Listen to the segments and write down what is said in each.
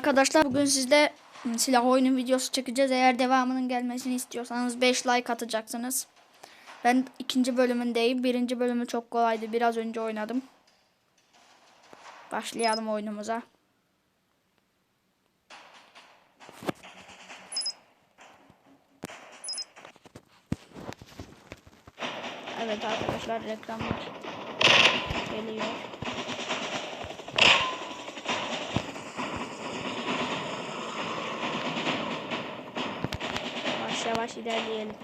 arkadaşlar bugün sizde ım, silah oyunu videosu çekeceğiz. Eğer devamının gelmesini istiyorsanız 5 like atacaksınız. Ben ikinci bölümündeyim. Birinci bölümü çok kolaydı. Biraz önce oynadım. Başlayalım oyunumuza. Evet arkadaşlar reklamlar 先把水电线，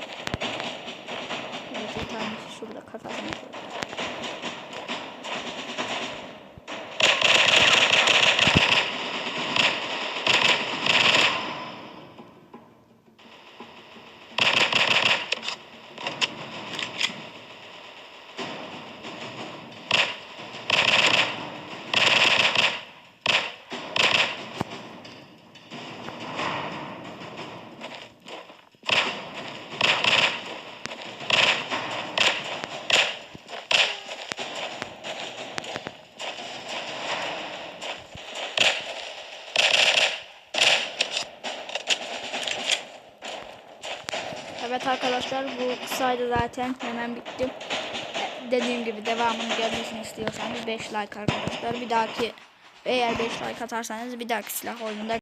然后他们说的开发什么的。Evet arkadaşlar bu kısaydı zaten hemen bitti. Dediğim gibi devamını gelmesini istiyorsanız 5 like arkadaşlar. Bir dahaki eğer 5 like atarsanız bir dahaki silah oyununda